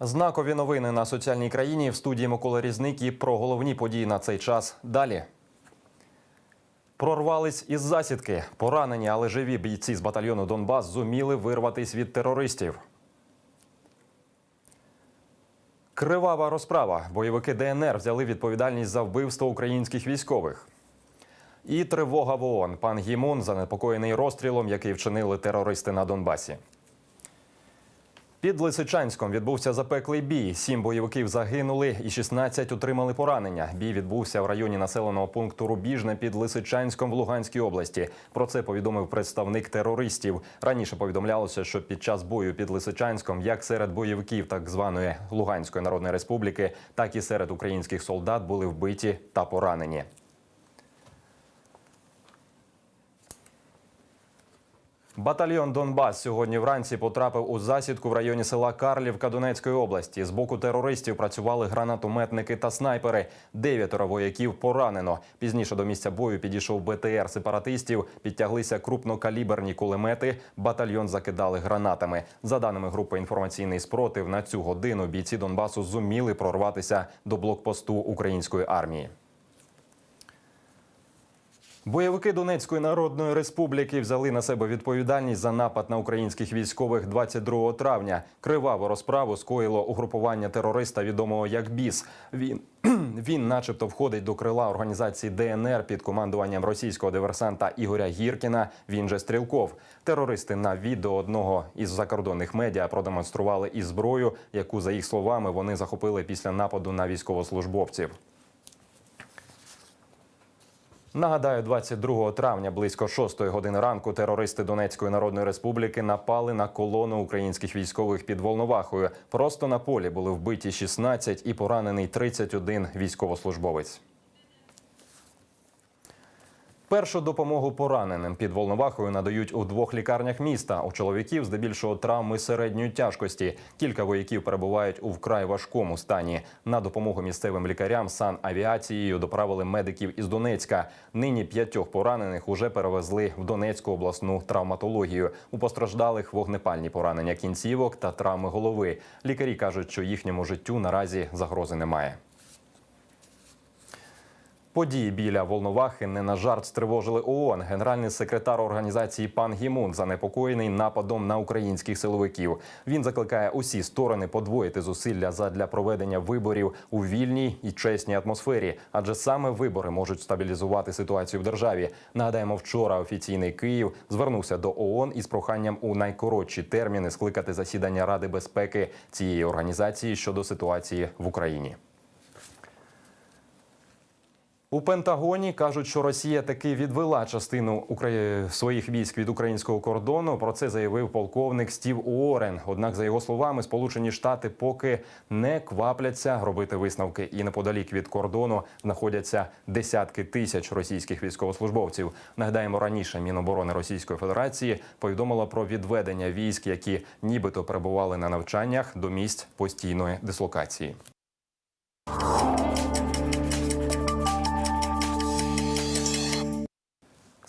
Знакові новини на соціальній країні в студії Микола Різник і про головні події на цей час далі. Прорвались із засідки. Поранені, але живі бійці з батальйону Донбас зуміли вирватись від терористів. Кривава розправа. Бойовики ДНР взяли відповідальність за вбивство українських військових. І тривога в ООН. Пан Гімун занепокоєний розстрілом, який вчинили терористи на Донбасі. Під Лисичанськом відбувся запеклий бій. Сім бойовиків загинули і 16 отримали поранення. Бій відбувся в районі населеного пункту Рубіжне під Лисичанськом в Луганській області. Про це повідомив представник терористів. Раніше повідомлялося, що під час бою під Лисичанськом, як серед бойовиків так званої Луганської Народної Республіки, так і серед українських солдат були вбиті та поранені. Батальйон Донбас сьогодні вранці потрапив у засідку в районі села Карлівка Донецької області. З боку терористів працювали гранатометники та снайпери. Дев'ятеро вояків поранено. Пізніше до місця бою підійшов БТР сепаратистів. Підтяглися крупнокаліберні кулемети. Батальйон закидали гранатами. За даними групи інформаційний спротив, на цю годину бійці Донбасу зуміли прорватися до блокпосту української армії. Бойовики Донецької Народної Республіки взяли на себе відповідальність за напад на українських військових 22 травня. Криваву розправу скоїло угрупування терориста, відомого як БІС. Він він, начебто, входить до крила організації ДНР під командуванням російського диверсанта Ігоря Гіркіна. Він же Стрілков. Терористи на відео одного із закордонних медіа продемонстрували і зброю, яку за їх словами вони захопили після нападу на військовослужбовців. Нагадаю, 22 травня близько 6 години ранку терористи Донецької Народної Республіки напали на колону українських військових під Волновахою. Просто на полі були вбиті 16 і поранений 31 військовослужбовець. Першу допомогу пораненим під Волновахою надають у двох лікарнях міста. У чоловіків здебільшого травми середньої тяжкості. Кілька вояків перебувають у вкрай важкому стані. На допомогу місцевим лікарям санавіацією доправили медиків із Донецька. Нині п'ятьох поранених уже перевезли в Донецьку обласну травматологію. У постраждалих вогнепальні поранення кінцівок та травми голови. Лікарі кажуть, що їхньому життю наразі загрози немає. Події біля Волновахи не на жарт стривожили ООН. Генеральний секретар організації пан Гімун занепокоєний нападом на українських силовиків. Він закликає усі сторони подвоїти зусилля задля проведення виборів у вільній і чесній атмосфері, адже саме вибори можуть стабілізувати ситуацію в державі. Нагадаємо, вчора офіційний Київ звернувся до ООН із проханням у найкоротші терміни скликати засідання Ради безпеки цієї організації щодо ситуації в Україні. У Пентагоні кажуть, що Росія таки відвела частину Украї... своїх військ від українського кордону. Про це заявив полковник Стів Уоррен. Однак, за його словами, Сполучені Штати поки не квапляться робити висновки, і неподалік від кордону знаходяться десятки тисяч російських військовослужбовців. Нагадаємо, раніше Міноборони Російської Федерації повідомила про відведення військ, які нібито перебували на навчаннях до місць постійної дислокації.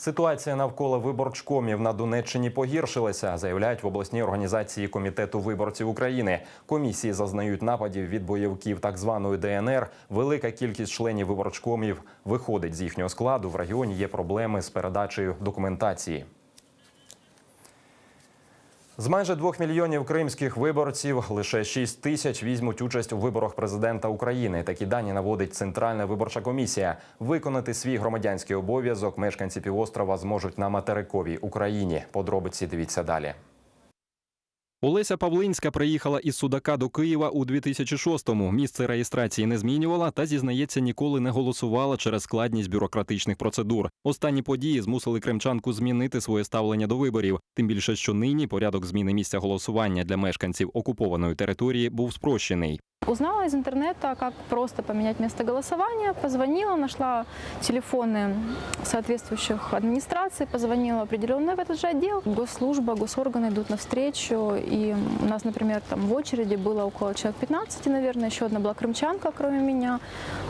Ситуація навколо виборчкомів на Донеччині погіршилася, заявляють в обласній організації комітету виборців України. Комісії зазнають нападів від бойовків так званої ДНР. Велика кількість членів виборчкомів виходить з їхнього складу. В регіоні є проблеми з передачею документації. З майже двох мільйонів кримських виборців лише 6 тисяч візьмуть участь у виборах президента України. Такі дані наводить Центральна виборча комісія. Виконати свій громадянський обов'язок мешканці півострова зможуть на материковій Україні. Подробиці дивіться далі. Олеся Павлинська приїхала із Судака до Києва у 2006-му. Місце реєстрації не змінювала та зізнається, ніколи не голосувала через складність бюрократичних процедур. Останні події змусили кримчанку змінити своє ставлення до виборів. Тим більше, що нині порядок зміни місця голосування для мешканців окупованої території був спрощений. Узнала из интернета, как просто поменять место голосования, позвонила, нашла телефоны соответствующих администраций, позвонила определенно в этот же отдел. Госслужба, госорганы идут навстречу, и у нас, например, там в очереди было около человек 15, наверное, еще одна была крымчанка, кроме меня.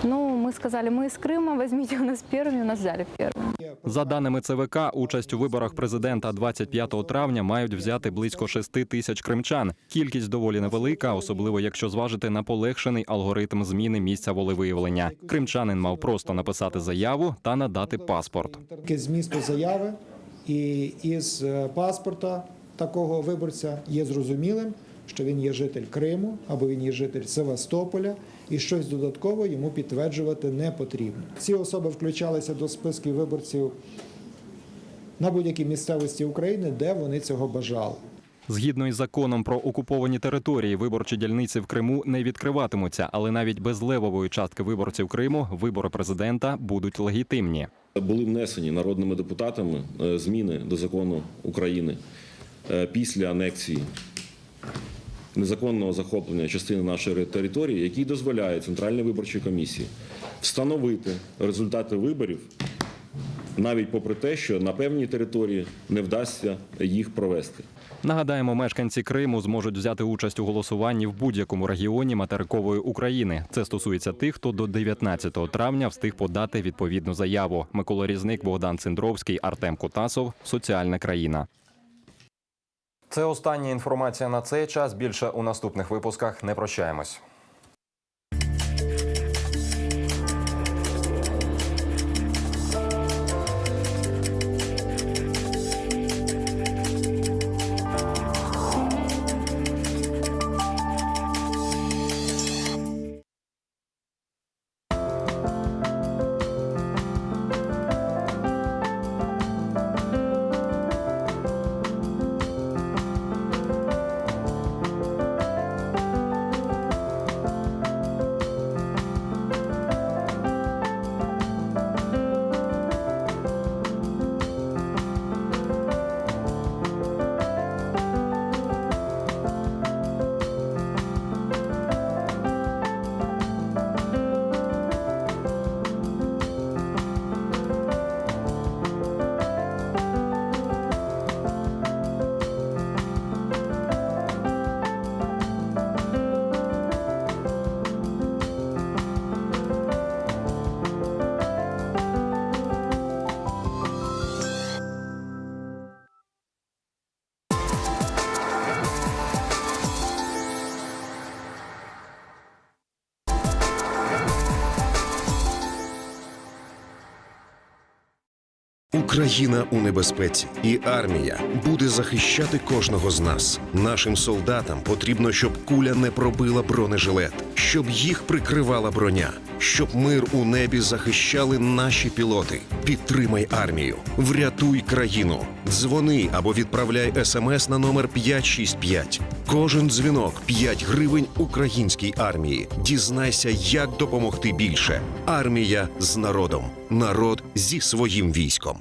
Ну, мы сказали, мы из Крыма, возьмите у нас первыми, у нас взяли первыми. За даними ЦВК, участь у виборах президента 25 травня мають взяти близько 6 тисяч кримчан. Кількість доволі невелика, особливо якщо зважити на полегшений алгоритм зміни місця волевиявлення. Кримчанин мав просто написати заяву та надати паспорт. Змісту заяви і із е, паспорта такого виборця є зрозумілим, що він є житель Криму або він є житель Севастополя, і щось додатково йому підтверджувати не потрібно. Ці особи включалися до списків виборців на будь-якій місцевості України, де вони цього бажали. Згідно із законом про окуповані території, виборчі дільниці в Криму не відкриватимуться, але навіть без левової частки виборців Криму вибори президента будуть легітимні. Були внесені народними депутатами е, зміни до закону України е, після анексії незаконного захоплення частини нашої території, який дозволяє Центральній виборчій комісії встановити результати виборів навіть попри те, що на певній території не вдасться їх провести. Нагадаємо, мешканці Криму зможуть взяти участь у голосуванні в будь-якому регіоні материкової України. Це стосується тих, хто до 19 травня встиг подати відповідну заяву. Микола Різник, Богдан Циндровський, Артем Кутасов. Соціальна країна. Це остання інформація на цей час. Більше у наступних випусках не прощаємось. Україна у небезпеці, і армія буде захищати кожного з нас. Нашим солдатам потрібно, щоб куля не пробила бронежилет, щоб їх прикривала броня, щоб мир у небі захищали наші пілоти. Підтримай армію, врятуй країну. Дзвони або відправляй смс на номер 565. Кожен дзвінок 5 гривень українській армії. Дізнайся, як допомогти більше. Армія з народом, народ зі своїм військом.